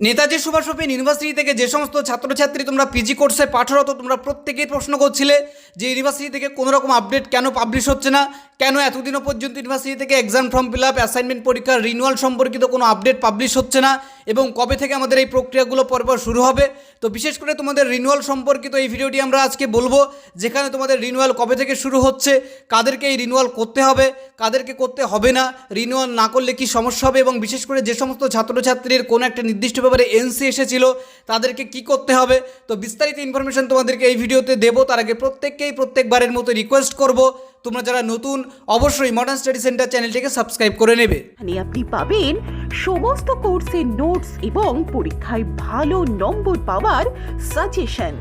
Netaji Subhash open university থেকে যে সমস্ত ছাত্রছাত্রী তোমরা পিজি কোর্সে পাঠরত, তোমরা প্রত্যেকেই প্রশ্ন করছিলে যে ইউনিভার্সিটি থেকে কোনো রকম আপডেট কেন পাবলিশ হচ্ছে না? কেন এতদিনও পর্যন্ত ইউনিভার্সিটি থেকে exam form fill up assignment পরীক্ষার রিনুয়াল সম্পর্কিত কোনো আপডেট পাবলিশ হচ্ছে না? এবং কবে থেকে আমাদের এই প্রক্রিয়াগুলো পরপর শুরু হবে? তো বিশেষ করে তোমাদের রিনুয়াল সম্পর্কিত এই ভিডিওটি আমরা আজকে বলব, যেখানে তোমাদের রিনুয়াল কবে থেকে শুরু হচ্ছে? কাদেরকে এই রিনুয়াল করতে হবে? কাদেরকে করতে হবে না রিনুয়াল না করলে কি সমস্যা হবে? এবং বিশেষ করে যে সমস্ত ছাত্রছাত্রীর কোনো একটা নির্দিষ্ট ব্যাপারে এনসি এসেছিল, তাদেরকে কি করতে হবে? তো বিস্তারিত ইনফরমেশন তোমাদেরকে এই ভিডিওতে দেবো। তার আগে প্রত্যেককেই প্রত্যেকবারের মতো রিকোয়েস্ট করব। তোমরা যারা নতুন, অবশ্যই মডার্ন স্টাডি সেন্টার চ্যানেলটিকে সাবস্ক্রাইব করে নেবে। এখানে আপনি পাবেন সমস্ত কোর্সের নোটস এবং পরীক্ষায় ভালো নম্বর পাওয়ার সাজেশন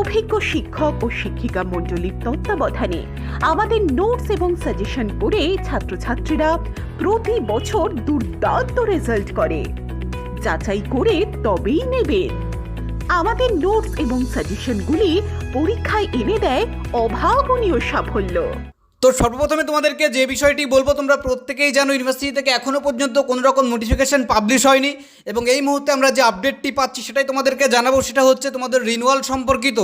অভিজ্ঞ শিক্ষক ও শিক্ষিকা মণ্ডলীর তত্ত্বাবধানে আমাদের নোটস এবং সাজেশন করে ছাত্রছাত্রীরা প্রতি বছর দুর্দান্ত রেজাল্ট করে। যাচাই করে তবেই নেবেন আমাদের নোটস এবং সাজেশনগুলি পরীক্ষায় এনে দেয় অভাবনীয় সাফল্য। তো সর্বপ্রথমে তোমাদেরকে যে বিষয়টি বলব, তোমরা প্রত্যেকেই জানো ইউনিভার্সিটি থেকে এখনও পর্যন্ত কোনো রকম নোটিফিকেশন পাবলিশ হয়নি এবং এই মুহূর্তে আমরা যে আপডেটটি পাচ্ছি সেটাই তোমাদেরকে জানাব, সেটা হচ্ছে তোমাদের রিনুয়াল সম্পর্কিত।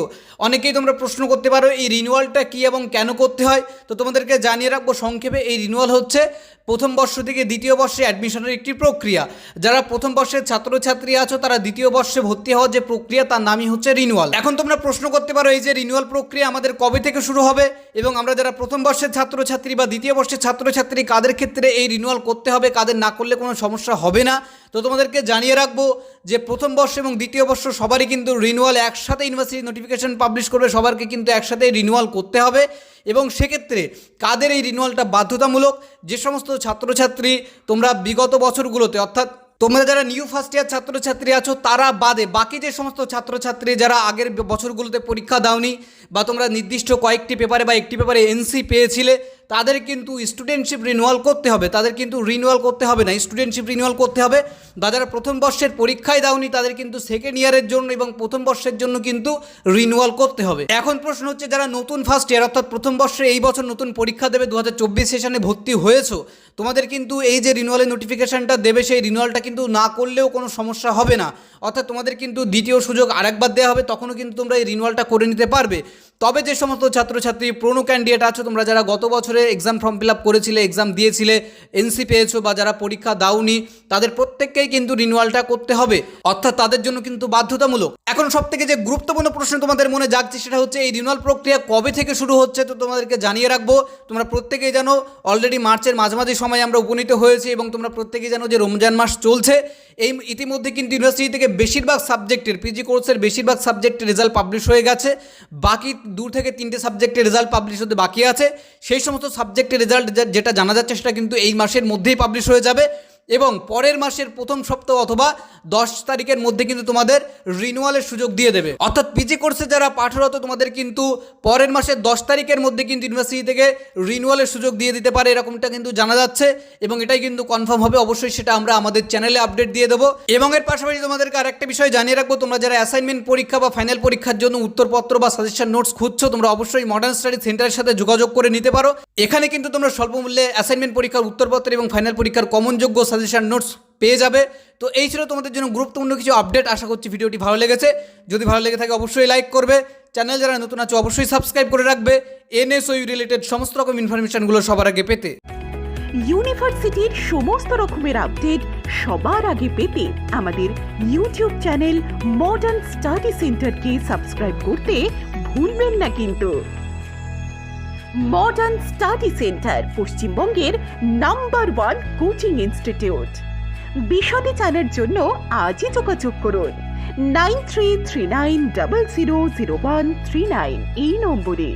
অনেকেই তোমরা প্রশ্ন করতে পারো, এই রিনুয়ালটা কী এবং কেন করতে হয়? তো তোমাদেরকে জানিয়ে রাখব, সংক্ষেপে এই রিনুয়াল হচ্ছে প্রথম বর্ষ থেকে দ্বিতীয় বর্ষে অ্যাডমিশনের একটি প্রক্রিয়া। যারা প্রথম বর্ষের ছাত্রছাত্রী আছো, তারা দ্বিতীয় বর্ষে ভর্তি হওয়ার যে প্রক্রিয়া, তার নামই হচ্ছে রিনুয়াল এখন তোমরা প্রশ্ন করতে পারো, এই যে রিনুয়াল প্রক্রিয়া আমাদের কবে থেকে শুরু হবে? এবং আমরা যারা প্রথম বর্ষের ছাত্রছাত্রী বা দ্বিতীয় বর্ষের ছাত্রছাত্রী, কাদের ক্ষেত্রে এই রিনুয়াল করতে হবে, কাদের না করলে কোনো সমস্যা হবে না? তো তোমাদেরকে জানিয়ে রাখব যে প্রথম বর্ষ এবং দ্বিতীয় বর্ষ সবারই কিন্তু রিনুয়াল একসাথে ইউনিভার্সিটি নোটিফিকেশন পাবলিশ করবে, সবারকে কিন্তু একসাথে রিনুয়াল করতে হবে। এবং সেক্ষেত্রে কাদের এই রিনুয়ালটা বাধ্যতামূলক? যে সমস্ত ছাত্রছাত্রী তোমরা বিগত বছরগুলোতে, অর্থাৎ তোমরা যারা নিউ ফার্স্ট ইয়ার ছাত্রছাত্রী আছো, তারা বাদে বাকি যে সমস্ত ছাত্রছাত্রী যারা আগের বছরগুলোতে পরীক্ষা দাওনি বা তোমরা নির্দিষ্ট কয়েকটি পেপারে বা একটি পেপারে এনসি পেয়েছিলে তাদের কিন্তু স্টুডেন্টশিপ রিনুয়াল করতে হবে। তাদের কিন্তু রিনুয়াল করতে হবে না। স্টুডেন্টশিপ রিনুয়াল করতে হবে। যারা প্রথম বর্ষের পরীক্ষায় দাওনি, তাদের কিন্তু সেকেন্ড ইয়ারের জন্য এবং প্রথম বর্ষের জন্য কিন্তু রিনুয়াল করতে হবে। এখন প্রশ্ন হচ্ছে, যারা নতুন ফার্স্ট ইয়ার অর্থাৎ প্রথম বর্ষে এই বছর নতুন পরীক্ষা দেবে দু হাজার চব্বিশ সেশনে ভর্তি হয়েছো, তোমাদের কিন্তু এই যে রিনুয়ালের নোটিফিকেশানটা দেবে, সেই রিনুয়ালটা কিন্তু না করলেও কোনো সমস্যা হবে না। অর্থাৎ তোমাদের কিন্তু দ্বিতীয় সুযোগ আরেকবার দেওয়া হবে, তখনও কিন্তু তোমরা এই রিনুয়ালটা করে নিতে পারবে। তবে যে সমস্ত ছাত্রছাত্রী প্রোনো ক্যান্ডিডেট আছো, তোমরা যারা গত বছরে এক্সাম ফর্ম ফিল আপ করেছিলে এক্সাম দিয়েছিলে এনসি পেয়েছ বা যারা পরীক্ষা দাওনি, তাদের প্রত্যেককেই কিন্তু রিনুয়ালটা করতে হবে। অর্থাৎ তাদের জন্য কিন্তু বাধ্যতামূলক। এখন সব থেকে যে গুরুত্বপূর্ণ প্রশ্ন তোমাদের মনে জাগছে, সেটা হচ্ছে এই রিনুয়াল প্রক্রিয়া কবে থেকে শুরু হচ্ছে, তো তোমাদেরকে জানিয়ে রাখব। তোমরা প্রত্যেকেই জানো অলরেডি মার্চের মাঝামাঝি সময় আমরা উপনীত হয়েছি এবং তোমরা প্রত্যেকেই জানো যে রমজান মাস চলছে। এই ইতিমধ্যে কিন্তু ইউনিভার্সিটি থেকে বেশিরভাগ সাবজেক্টের পিজি কোর্সের বেশিরভাগ সাবজেক্টের রেজাল্ট পাবলিশ হয়ে গেছে। বাকি দু থেকে তিনটে সাবজেক্টের রেজাল্ট পাবলিশ হতে বাকি আছে। সেই সমস্ত সাবজেক্টের রেজাল্ট যেটা জানা যাচ্ছে সেটা কিন্তু এই মাসের মধ্যেই পাবলিশ হয়ে যাবে। এবং পরের মাসের প্রথম সপ্তাহ অথবা দশ তারিখের মধ্যে কিন্তু তোমাদের রিনুয়ালের সুযোগ দিয়ে দেবে। অর্থাৎ পিজি কোর্সে যারা পাঠরত, তোমাদের কিন্তু পরের মাসের দশ তারিখের মধ্যে কিন্তু ইউনিভার্সিটি থেকে রিনুয়ালের সুযোগ দিয়ে দিতে পারে, এরকমটা কিন্তু জানা যাচ্ছে এবং এটাই কিন্তু কনফার্ম হবে। অবশ্যই সেটা আমরা আমাদের চ্যানেলে আপডেট দিয়ে দেবো। এবং এর পাশাপাশি তোমাদেরকে আরেকটা বিষয় জানিয়ে রাখব, তোমরা যারা অ্যাসাইনমেন্ট পরীক্ষা বা ফাইনাল পরীক্ষার জন্য উত্তরপত্র বা সাজেশন নোটস খুঁজছো, তোমরা অবশ্যই মডার্ন স্টাডি সেন্টারের সাথে যোগাযোগ করে নিতে পারো। এখানে কিন্তু তোমরা স্বল্প মূল্যে অ্যাসাইনমেন্ট পরীক্ষার উত্তরপত্র এবং ফাইনাল পরীক্ষার কমনযোগ্য সাজেশন নোটস পেয়ে যাবে। তো এই ছিল তোমাদের জন্য গুরুত্বপূর্ণ কিছু আপডেট আশা করছি ভিডিওটি ভালো লেগেছে। যদি ভালো লেগে থাকে অবশ্যই লাইক করবে। চ্যানেল যারা নতুন আছো, অবশ্যই সাবস্ক্রাইব করে রাখবে। এনএসওই রিলেটেড সমস্ত রকম ইনফরমেশনগুলো সবার আগে পেতে। ইউনিভার্সিটির সমস্ত রকমের আপডেট সবার আগে পেতে আমাদের ইউটিউব চ্যানেল মডার্ন স্টাডি সেন্টারকে সাবস্ক্রাইব করতে ভুলবেন না কিন্তু। মডার্ন স্টাডি সেন্টার পশ্চিমবঙ্গের নাম্বার ওয়ান কোচিং ইনস্টিটিউট বিশদে জানার জন্য আজই যোগাযোগ করুন। Nine three three nine double zero zero one three nine এই নম্বরে।